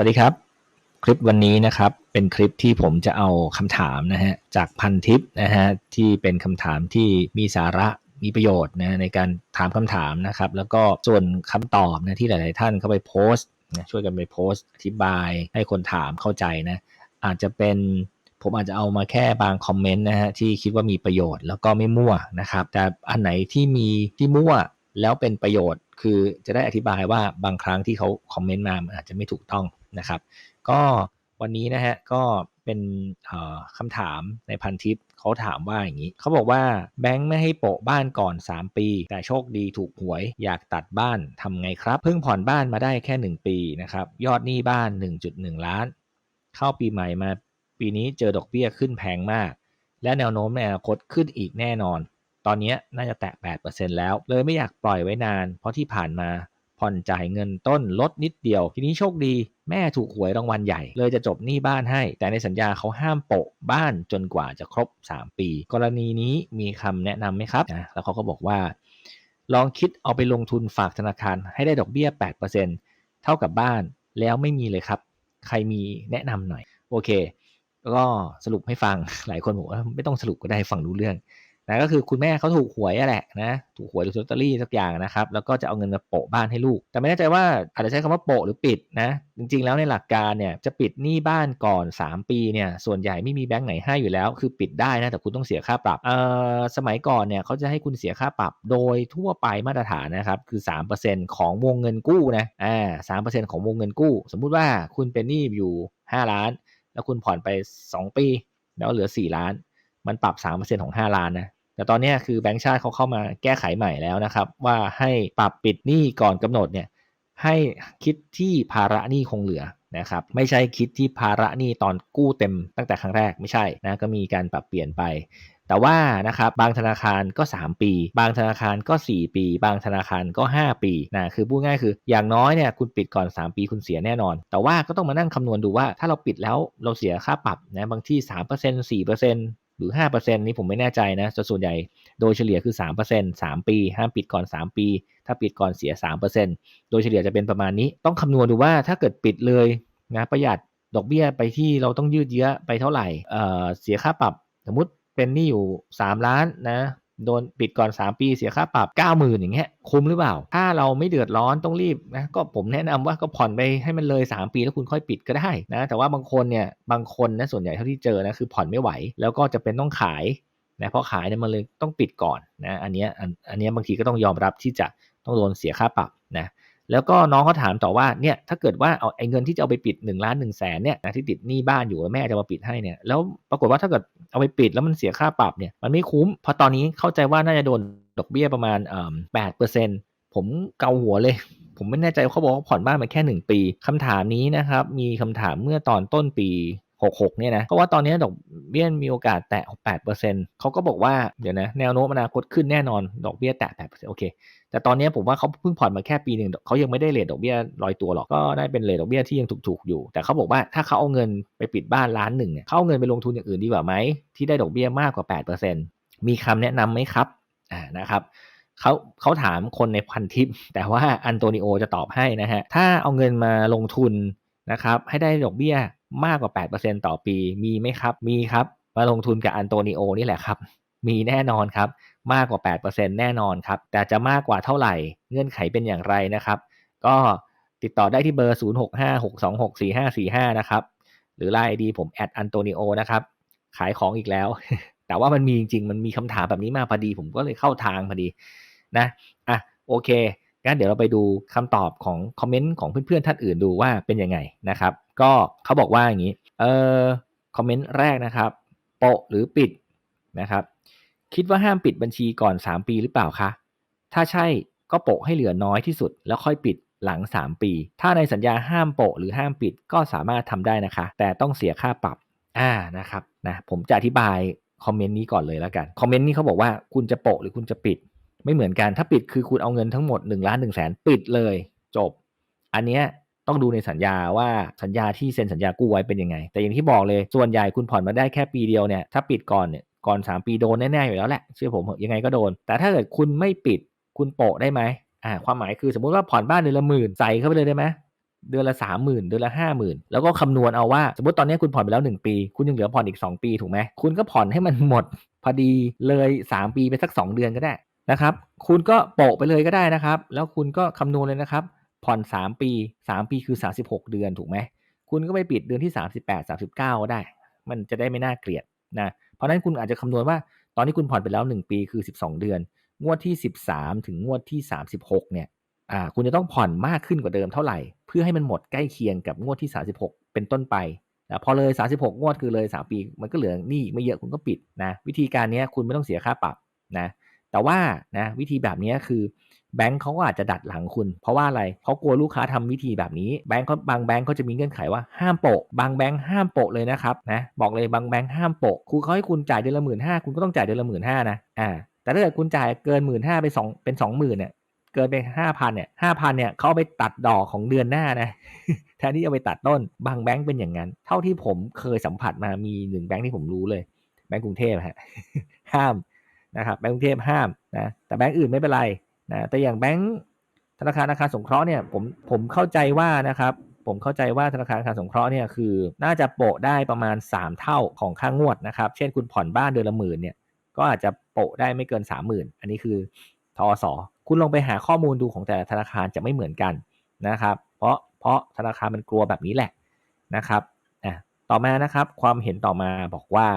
สวัสดีครับ คลิปวันนี้นะครับเป็นคลิปที่ผมจะเอาคำถามนะฮะจากพันทิปนะฮะที่เป็นคำถามที่มีสาระมีประโยชน์นะในการถามคำถามนะครับ แล้วก็ส่วนคำตอบนะที่หลาย ๆ ท่านเข้าไปโพสต์นะช่วยกันไปโพสต์อธิบายให้คนถามเข้าใจนะอาจจะเป็นผมอาจจะเอามาแค่บางคอมเมนต์นะฮะที่คิดว่ามีประโยชน์แล้วก็ไม่มั่วนะครับ แต่อันไหนที่มีที่มั่วแล้วเป็นประโยชน์ คือจะได้อธิบายว่าบางครั้งที่เขาคอมเมนต์มามันอาจจะไม่ถูกต้อง นะครับ ก็วันนี้นะฮะก็เป็นคำถามในพันทิปเขาถามว่าอย่างนี้เขาบอกว่าแบงค์ไม่ให้โปะบ้านก่อน 3 ปี แต่โชคดีถูกหวย อยากตัดบ้านทำไงครับ เพิ่งผ่อนบ้านมาได้แค่ 1 ปีนะครับ ยอดหนี้บ้าน 1.1 ล้าน เข้าปีใหม่มาปีนี้เจอดอกเบี้ยขึ้นแพงมาก และแนวโน้มในอนาคตขึ้นอีกแน่นอน ตอนนี้น่าจะแตะ 8%แล้ว เลยไม่อยากปล่อยไว้นาน เพราะที่ผ่านมา ผ่อนจ่ายเงินต้นลดนิดเดียว ทีนี้โชคดีแม่ถูกหวยรางวัลใหญ่ เลยจะจบหนี้บ้านให้ แต่ในสัญญาเขาห้ามโปะบ้านจนกว่าจะครบ 3 ปี กรณีนี้มีคำแนะนำไหมครับนะแล้วเขาก็บอกว่า ลองคิดเอาไปลงทุนฝากธนาคารให้ได้ดอกเบี้ย 8%เท่ากับบ้านแล้วไม่มีเลยครับ ใครมีแนะนำหน่อย โอเค ก็สรุปให้ฟังหลายคนบอกว่าไม่ต้องสรุปก็ได้ฟังรู้เรื่อง นะก็คือคุณแม่เขาถูกหวยแหละนะถูกหวยหรือลอตเตอรี่สักอย่างนะครับ แล้วก็จะเอาเงินมาโปะบ้านให้ลูก แต่ไม่แน่ใจว่าอาจจะใช้คำว่าโปะหรือปิดนะจริงๆ แล้วในหลักการเนี่ยจะปิดหนี้บ้านก่อน 3 ปีเนี่ยส่วนใหญ่ไม่มีแบงก์ไหนให้อยู่แล้ว คือปิดได้นะแต่คุณต้องเสียค่าปรับเอ่อสมัยก่อนเนี่ยเขาจะให้คุณเสียค่าปรับโดยทั่วไปมาตรฐานนะครับคือ 3%ของวงเงินกู้นะอ่าสามเปอร์เซ็นต์ของวงเงินกู้ สมมุติว่าคุณเป็นหนี้อยู่ 5 ล้าน แล้วคุณผ่อนไป 2 ปี แล้วเหลือ 4 ล้าน มันปรับ 3%ของ 5 ล้านนะ แต่ตอนนี้คือแบงก์ชาติเขาเข้ามาแก้ไขใหม่แล้วนะครับ ว่าให้ปรับปิดหนี้ก่อนกำหนดเนี่ยให้คิดที่ภาระหนี้คงเหลือนะครับไม่ใช่คิดที่ภาระหนี้ตอนกู้เต็มตั้งแต่ครั้งแรกไม่ใช่นะก็มีการปรับเปลี่ยนไป แต่ว่านะครับบางธนาคารก็ 3 ปี บางธนาคารก็ 4 ปี บางธนาคารก็ 5 ปีนะคือพูดง่ายคืออย่างน้อยเนี่ยคุณปิดก่อน 3 ปีคุณเสียแน่นอน แต่ว่าก็ต้องมานั่งคำนวณดูว่าถ้าเราปิดแล้วเราเสียค่าปรับนะบางที่ 3% 4% หรือ 5%นี้ผมไม่แน่ใจนะส่วนใหญ่โดยเฉลี่ยคือ 3% 3 ปี ห้ามปิดก่อน 3 ปี ถ้าปิดก่อนเสีย 3%โดยเฉลี่ยจะเป็นประมาณนี้ ต้องคำนวณดูว่าถ้าเกิดปิดเลยนะประหยัดดอกเบี้ยไปที่เราต้องยืดเยื้อไปเท่าไหร่เอ่อเสียค่าปรับสมมติเป็นหนี้อยู่ 3 ล้านนะ โดนปิดก่อน 3 ปีเสียค่าปรับ 90,000อย่างเงี้ยคุ้มหรือเปล่า ถ้าเราไม่เดือดร้อนต้องรีบนะก็ผมแนะนำว่าก็ผ่อนไปให้มันเลย 3 ปีแล้วคุณค่อยปิดก็ได้นะแต่ว่าบางคนเนี่ยบางคนนะส่วนใหญ่เท่าที่เจอนะคือผ่อนไม่ไหว แล้วก็จะเป็นต้องขายนะเพราะขายเนี่ยมันเลยต้องปิดก่อนนะอันนี้อันอันนี้บางทีก็ต้องยอมรับที่จะต้องโดนเสียค่าปรับนะ แล้วก็น้องเขาถามต่อว่าเนี่ยถ้าเกิดว่าเอาไอ้เงินที่จะเอาไปปิด1นล้านหนึ่งแสนเนี่ยนะที่ติดหนี้บ้านอยู่แม่จะมาปิดให้เนี่ยแล้วปรากฏว่าถ้าเกิดเอาไปปิดแล้วมันเสียค่าปรับเนี่ยมันไม่คุ้มเพราะตอนนี้เข้าใจว่าน่าจะโดนดอกเบี้ยประมาณแปดเปอร์เซ็นต์ผมเกาหัวเลยผมไม่แน่ใจเขาบอกว่าผ่อนบ้านมาแค่ 1 ปีคำถามนี้นะครับ มีคำถามเมื่อตอนต้นปี 66เนี่ยนะเพราะว่าตอนนี้ดอกเบี้ยมีโอกาสแตะ8%เขาก็บอกว่าเดี๋ยวนะแนวโน้มอนาคตขึ้นแน่นอนดอกเบี้ยแตะ8%โอเคแต่ตอนนี้ผมว่าเขาเพิ่งผ่อนมาแค่ปีหนึ่งเขายังไม่ได้เลทดอกเบี้ยลอยตัวหรอกก็ได้เป็นเลทดอกเบี้ยที่ยังถูกๆอยู่ แต่เขาบอกว่าถ้าเขาเอาเงินไปปิดบ้านล้านหนึ่งเขาเอาเงินไปลงทุนอย่างอื่นดีกว่าไหมที่ได้ดอกเบี้ยมากกว่า 8%มีคำแนะนํำไหมครับอ่านะครับเขาเขาถามคนในพันทิป แต่ว่าอันโตนิโอจะตอบให้นะฮะถ้าเอาเงินมาลงทุนนะครับให้ได้ดอกเบี้ย มากกว่า 8%ต่อปี มีไหมครับ มีครับ มาลงทุนกับอันโตนิโอนี่แหละครับ มีแน่นอนครับ มากกว่า 8%แน่นอนครับ แต่จะมากกว่าเท่าไหร่ เงื่อนไขเป็นอย่างไรนะครับ ก็ติดต่อได้ที่เบอร์ 0656264545 นะครับ หรือไลน์ดีผมแอดอันโตนิโอนะครับ ขายของอีกแล้ว แต่ว่ามันมีจริงๆ มันมีคำถามแบบนี้มาพอดี ผมก็เลยเข้าทางพอดีนะ อะ โอเค งั้นเดี๋ยวเราไปดูคำตอบของคอมเมนต์ของเพื่อนๆท่านอื่นดูว่าเป็นยังไงนะครับ ก็เขาบอกว่าอย่างนี้ เออคอมเมนต์แรกนะครับ โปะหรือปิดนะครับ คิดว่าห้ามปิดบัญชีก่อน 3 ปีหรือเปล่าคะ ถ้าใช่ก็โปะให้เหลือน้อยที่สุด แล้วค่อยปิดหลัง 3 ปี ถ้าในสัญญาห้ามโปะหรือห้ามปิดก็สามารถทำได้นะคะ แต่ต้องเสียค่าปรับ อ่านะครับนะผมจะอธิบายคอมเมนต์นี้ก่อนเลยแล้วกัน คอมเมนต์นี้เขาบอกว่าคุณจะโปะหรือคุณจะปิด ไม่เหมือนกันถ้าปิดคือคุณเอาเงินทั้งหมด1นึ่งล้านหนึ่งแสนปิดเลย จบ อันเนี้ยต้องดูในสัญญาว่าสัญญาที่เซ็นสัญญากู้ไว้เป็นยังไง แต่อย่างที่บอกเลยส่วนใหญ่คุณผ่อนมาได้แค่ปีเดียวเนี่ยถ้าปิดก่อนเนี่ยก่อน 3 ปีโดนแน่ๆอยู่แล้วแหละเชื่อผมยังไงก็โดน แต่ถ้าเกิดคุณไม่ปิดคุณโปะได้ไหมอ่าความหมายคือสมมุติว่าผ่อนบ้านเดือนละหมื่นใส่เข้าไปเลยได้ไหมเดือนละสามหมื่นเดือนละห้าหมื่นแล้วก็คำนวณเอาว่า สมมติตอนนี้คุณผ่อนไปแล้ว 1 ปี คุณยังเหลือผ่อนอีก 2 ปีถูกไหมคุณก็ผ่อนให้มันหมด พอดีเลย 3 ปีไปสัก 2 เดือนก็ได้ นะครับ คุณก็โปะไปเลยก็ได้นะครับ แล้วคุณก็คำนวณเลยนะครับ ผ่อน 3 ปี 3 ปีคือ 36 เดือนถูกไหม คุณก็ไปปิดเดือนที่ 38 39 ก็ได้ มันจะได้ไม่น่าเกลียดนะ เพราะนั้นคุณอาจจะคำนวณว่า ตอนนี้คุณผ่อนไปแล้ว 1 ปีคือ 12 เดือน งวดที่ 13 ถึงงวดที่ 36 เนี่ย อ่า คุณจะต้องผ่อนมากขึ้นกว่าเดิมเท่าไหร่ เพื่อให้มันหมดใกล้เคียงกับงวดที่ 36 เป็นต้นไปนะพอเลย 36 งวดคือเลย 3 ปี มันก็เหลือหนี้ไม่เยอะคุณก็ปิดนะ วิธีการนี้คุณไม่ต้องเสียค่าปรับนะ แต่ว่านะวิธีแบบนี้คือแบงค์เขาอาจจะดัดหลังคุณ เพราะว่าอะไรเขากลัวลูกค้าทำวิธีแบบนี้แบงค์เขาบางแบงค์เขาจะมีเงื่อนไขว่าห้ามโปะบางแบงค์ห้ามโปะเลยนะครับนะบอกเลยบางแบงค์ห้ามโปะครูเขาให้คุณจ่ายเดือนละหมื่นห้าคุณก็ต้องจ่ายเดือนละหมื่นห้านะอ่าแต่ถ้าเกิดคุณจ่ายเกินหมื่นห้าไปสองเป็นสองหมื่นเนี่ยเกินไปห้าพันเนี่ยห้าพันเนี่ยเขาเอาไปตัดดอกของเดือนหน้านะแทนที่จะไปตัดต้นบางแบงค์เป็นอย่างนั้น เท่าที่ผมเคยสัมผัสมามีหนึ่งแบงค์ที่ผมรู้เลย แบงค์กรุงเทพฮะห้าม นะครับแบงก์กรุงเทพห้ามนะแต่แบงก์อื่นไม่เป็นไรนะแต่อย่างแบงก์ธนาคารอาคารสงเคราะห์เนี่ยผมผมเข้าใจว่านะครับผมเข้าใจว่าธนาคารอาคารสงเคราะห์เนี่ยคือ น่าจะโปะได้ประมาณ 3 เท่าของค่างวดนะครับ เช่นคุณผ่อนบ้านเดือนละหมื่นเนี่ยก็อาจจะโปะได้ไม่เกิน 30,000 อันนี้คือทอสอคุณลองไปหาข้อมูลดูของแต่ละธนาคารจะไม่เหมือนกันนะครับ เพราะเพราะธนาคารมันกลัวแบบนี้แหละนะครับอะต่อมานะครับความเห็นต่อมาบอกว่า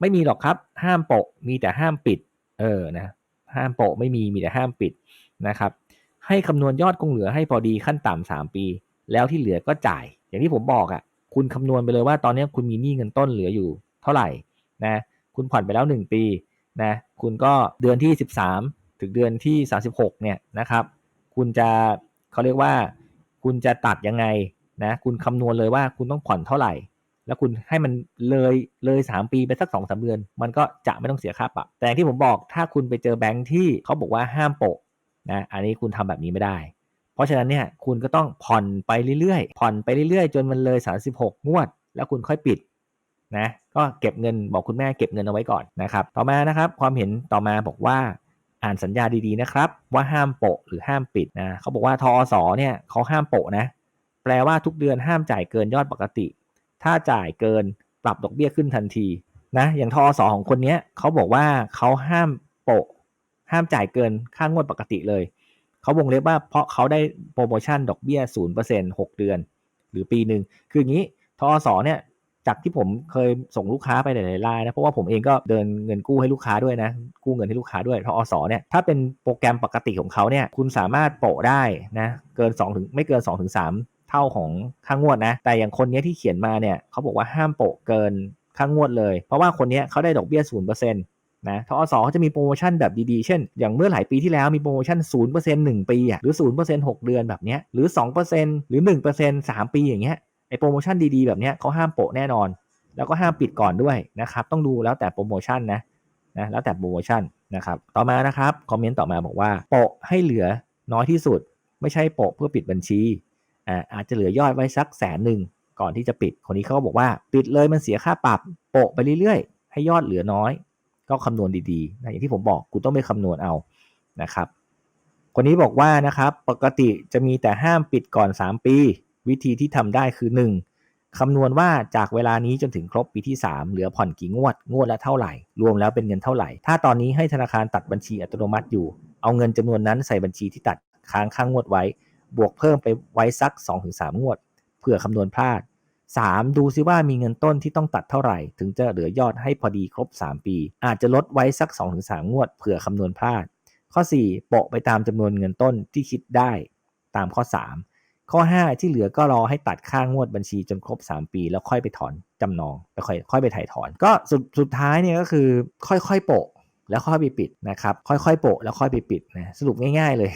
ไม่มีหรอกครับ ห้ามโปะมีแต่ห้ามปิด เออนะห้ามโปะไม่มีมีแต่ห้ามปิดนะครับ ให้คำนวณยอดคงเหลือให้พอดีขั้นต่ำสามปี แล้วที่เหลือก็จ่าย อย่างที่ผมบอกอะ่ะ คุณคำนวณไปเลยว่าตอนนี้คุณมีหนี้เงินต้นเหลืออยู่เท่าไหร่นะคุณผ่อนไปแล้ว 1 ปีนะคุณก็เดือนที่ 13 ถึงเดือนที่ 36เนี่ยนะครับ คุณจะเขาเรียกว่า คุณจะตัดยังไงนะคุณคำนวณเลยว่าคุณต้องผ่อนเท่าไหร่ แล้วคุณให้มันเลยเลยสามปีไปสักสองสาเดือน มันก็จะไม่ต้องเสียค่าปรับ แต่ที่ผมบอกถ้าคุณไปเจอแบงค์ที่เขาบอกว่าห้ามโปะนะอันนี้คุณทำแบบนี้ไม่ได้ เพราะฉะนั้นเนี่ยคุณก็ต้องผ่อนไปเรื่อยๆ ผ่อนไปเรื่อยๆ จนมันเลย 36 งวด แล้วคุณค่อยปิดนะก็เก็บเงินบอกคุณแม่เก็บเงินเอาไว้ก่อนนะครับต่อมานะครับความเห็นต่อมาบอกว่าอ่านสัญญาดีๆนะครับ ว่าห้ามโปะหรือห้ามปิดนะเขาบอกว่าทอสเนี่ยเขาห้ามโปะนะแปลว่าทุกเดือนห้ามจ่ายเกินยอดปกติ ถ้าจ่ายเกินปรับดอกเบี้ยขึ้นทันทีนะอย่างทอสอของคนนี้เขาบอกว่าเขาห้ามโปะห้ามจ่ายเกินค่างวดปกติเลย เขาวงเล็บว่าเพราะเขาได้โปรโมชั่นดอกเบี้ย0% 6เปอร์เซ็นหกเดือน หรือปีหนึ่ง คืออย่างนี้ทอสอเนี่ยจากที่ผมเคยส่งลูกค้าไปหลายๆรายนะ เพราะว่าผมเองก็เดินเงินกู้ให้ลูกค้าด้วยนะ กู้เงินให้ลูกค้าด้วยทอสอเนี่ยถ้าเป็นโปรแกรมปกติของเขาเนี่ยคุณสามารถโปะได้นะเกิน2ถึงไม่เกิน2ถึง3 เท่าของค่างวดนะ แต่อย่างคนนี้ที่เขียนมาเนี่ยเขาบอกว่าห้ามโปะเกินค่างวดเลย เพราะว่าคนนี้เขาได้ดอกเบี้ย0%นะทอสเขาจะมีโปรโมชั่นแบบดีๆ เช่น อย่างเมื่อหลายปีที่แล้วมีโปรโมชั่น 0% 1 ปีอะหรือ 0% 6 เดือนแบบเนี้ยหรือ 2%หรือ 1% 3 ปีอย่างเงี้ยไอโปรโมชั่นดีๆ แบบเนี้ยเขาห้ามโปะแน่นอน แล้วก็ห้ามปิดก่อนด้วยนะครับ ต้องดูแล้วแต่โปรโมชั่นนะนะแล้วแต่โปรโมชั่นนะครับต่อมานะครับ คอมเมนต์ต่อมาบอกว่า โปะให้เหลือน้อยที่สุด ไม่ใช่โปะเพื่อปิดบัญชี อ่าอาจจะเหลือยอดไว้สักแสนหนึ่งก่อนที่จะปิดคนนี้เขาบอกว่า ปิดเลยมันเสียค่าปรับโปะไปเรื่อยๆ ให้ยอดเหลือน้อย ก็คำนวณดีๆนะอย่างที่ผมบอกคุณต้องไปคำนวณเอานะครับ คนนี้บอกว่านะครับปกติจะมีแต่ห้ามปิดก่อน 3 ปี วิธีที่ทำได้คือ 1. คำนวณว่าจากเวลานี้จนถึงครบปีที่ 3 เหลือผ่อนกี่งวดงวดละเท่าไหร่ รวมแล้วเป็นเงินเท่าไหร่ ถ้าตอนนี้ให้ธนาคารตัดบัญชีอัตโนมัติอยู่ เอาเงินจำนวนนั้นใส่บัญชีที่ตัดค้างค่างวดไว้ บวกเพิ่มไปไว้สัก 2-3 งวดเผื่อคำนวณพลาด 3. ดูซิว่ามีเงินต้นที่ต้องตัดเท่าไหร่ ถึงจะเหลือยอดให้พอดีครบ 3 ปี อาจจะลดไว้สัก 2-3 งวด เผื่อคำนวณพลาด ข้อ 4 โปะไปตามจำนวนเงินต้นที่คิดได้ตามข้อ 3 ข้อ 5 ที่เหลือก็รอให้ตัดค่างวดบัญชีจนครบ 3 ปี แล้วค่อยไปถอนจำนองไปค่อยค่อยไปถ่ายถอน ก็สุดสุดท้ายเนี่ยก็คือค่อยๆโปะแล้วค่อยไปปิดนะครับ ค่อยๆโปะแล้วค่อยไปปิดนะสรุปง่าย ๆเลย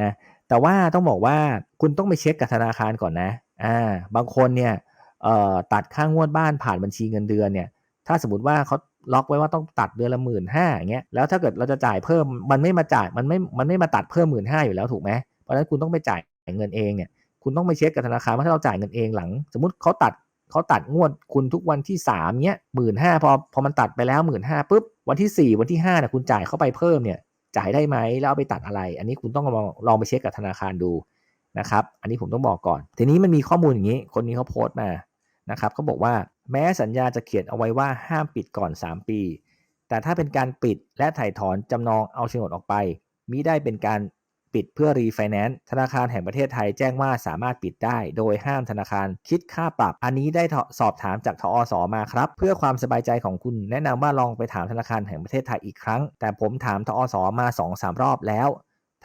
นะ แต่ว่าต้องบอกว่าคุณต้องไปเช็คกับธนาคารก่อนนะอ่าบางคนเนี่ยตัดค่างวดบ้านผ่านบัญชีเงินเดือนเนี่ย ถ้าสมมติว่าเขาล็อกไว้ว่าต้องตัดเดือนละหมื่นห้าอย่างเงี้ยแล้วถ้าเกิดเราจะจ่ายเพิ่มมันไม่มาจ่ายมันไม่มันไม่มาตัดเพิ่มหมื่นห้าอยู่แล้วถูกไหมเพราะฉะนั้นคุณต้องไปจ่ายเงินเองเนี่ยคุณต้องไปเช็คกับธนาคารว่าถ้าเราจ่ายเงินเองหลัง สมมติเขาตัดเขาตัดงวดคุณทุกวันที่สามเนี้ยหมื่นห้าพอพอมันตัดไปแล้วหมื่นห้าปุ๊บวันที่สี่วันที่ห้าเนี่ยคุณจ่ายเข้าไปเพิ่มเนี่ย จ่ายได้ไหมแล้วเอาไปตัดอะไร อันนี้คุณต้องลองลองไปเช็คกับธนาคารดูนะครับ อันนี้ผมต้องบอกก่อน ทีนี้มันมีข้อมูลอย่างนี้ คนนี้เขาโพสต์มานะครับเขาบอกว่าแม้สัญญาจะเขียนเอาไว้ว่าห้ามปิดก่อน 3 ปี แต่ถ้าเป็นการปิดและถ่ายถอนจำนองเอาโฉนดออกไปมิได้เป็นการ ปิดเพื่อรีไฟแนนซ์ธนาคารแห่งประเทศไทยแจ้งว่าสามารถปิดได้ โดยห้ามธนาคารคิดค่าปรับ อันนี้ได้สอบถามจากทอสอมาครับ เพื่อความสบายใจของคุณ แนะนำว่าลองไปถามธนาคารแห่งประเทศไทยอีกครั้ง แต่ผมถามทอสอมา2-3รอบแล้ว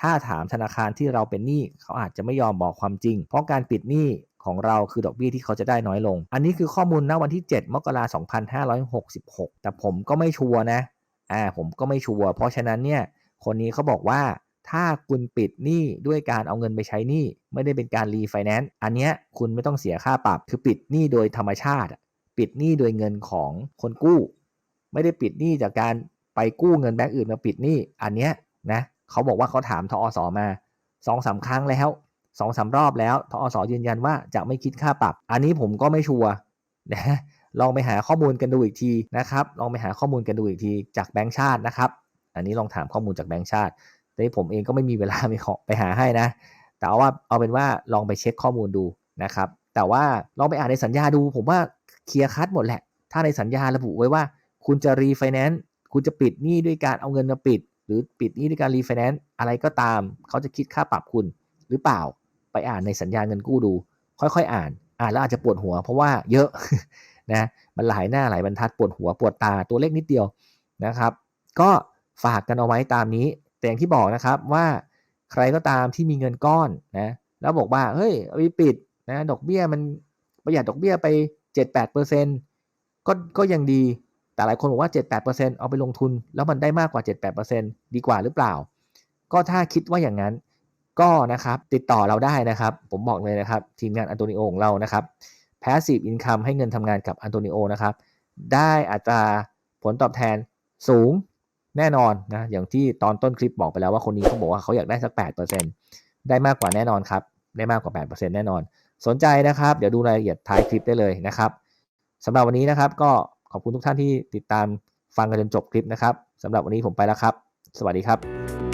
ถ้าถามธนาคารที่เราเป็นหนี้เขาอาจจะไม่ยอมบอกความจริง เพราะการปิดหนี้ของเราคือดอกเบี้ยที่เขาจะได้น้อยลง อันนี้คือข้อมูลณวันที่ 7 มกราคม2566 แต่ผมก็ไม่ชัวร์นะ อ่า ผมก็ไม่ชัวร์ เพราะฉะนั้นเนี่ย คนนี้เขาบอกว่า ถ้าคุณปิดหนี้ด้วยการเอาเงินไปใช้หนี้ไม่ได้เป็นการรีไฟแนนซ์อันเนี้ยคุณไม่ต้องเสียค่าปรับ คือปิดหนี้โดยธรรมชาติ ปิดหนี้โดยเงินของคนกู้ ไม่ได้ปิดหนี้จากการไปกู้เงินแบงก์อื่นมาปิดหนี้อันเนี้ยนะเขาบอกว่าเขาถามทอสอมาสองสาครั้งแล้วสองสารอบแล้วทอสอยืนยันว่าจะไม่คิดค่าปรับ อันนี้ผมก็ไม่ชัวร์นะลองไปหาข้อมูลกันดูอีกทีนะครับ ลองไปหาข้อมูลกันดูอีกทีจากแบงก์ชาตินะครับ อันนี้ลองถามข้อมูลจากแบงก์ชาติ แต่ผมเองก็ไม่มีเวลาไปขอไปหาให้นะ แต่เอาว่าเอาเป็นว่าลองไปเช็คข้อมูลดูนะครับ แต่ว่าลองไปอ่านในสัญญาดู ผมว่าเคลียร์คัดหมดแหละ ถ้าในสัญญาระบุไว้ว่า คุณจะรีไฟแนนซ์คุณจะปิดหนี้ด้วยการเอาเงินมาปิด หรือปิดหนี้ด้วยการรีไฟแนนซ์อะไรก็ตาม เขาจะคิดค่าปรับคุณหรือเปล่าไปอ่านในสัญญาเงินกู้ดู ค่อยๆ อ่าน อ่านแล้วอาจจะปวดหัว เพราะว่าเยอะนะมันหลายหน้าหลายบรรทัดปวดหัวปวดตาตัวเลขนิดเดียวนะครับ ก็ฝากกันเอาไว้ตามนี้ แต่อย่างที่บอกนะครับว่าใครก็ตามที่มีเงินก้อนนะแล้วบอกว่าเฮ้ยเอาไปปิดนะดอกเบี้ยมันประหยัดดอกเบี้ยไป 7-8%ก็ก็ยังดีแต่หลายคนบอกว่า 7-8%เอาไปลงทุน แล้วมันได้มากกว่า 7-8%ดีกว่าหรือเปล่า ก็ถ้าคิดว่าอย่างนั้นก็นะครับติดต่อเราได้นะครับ ผมบอกเลยนะครับ ทีมงานอันโตนิโอของเรานะครับ Passive Income ให้เงินทำงานกับอันโตนิโอนะครับ ได้อัตราผลตอบแทนสูง แน่นอนนะอย่างที่ตอนต้นคลิปบอกไปแล้วว่าคนนี้เขาบอกว่าเขาอยากได้สัก 8%ได้มากกว่าแน่นอนครับ ได้มากกว่า 8%แน่นอน สนใจนะครับ เดี๋ยวดูรายละเอียดท้ายคลิปได้เลยนะครับสำหรับวันนี้นะครับ ก็ขอบคุณทุกท่านที่ติดตามฟังกันจนจบคลิปนะครับสำหรับวันนี้ผมไปแล้วครับ สวัสดีครับ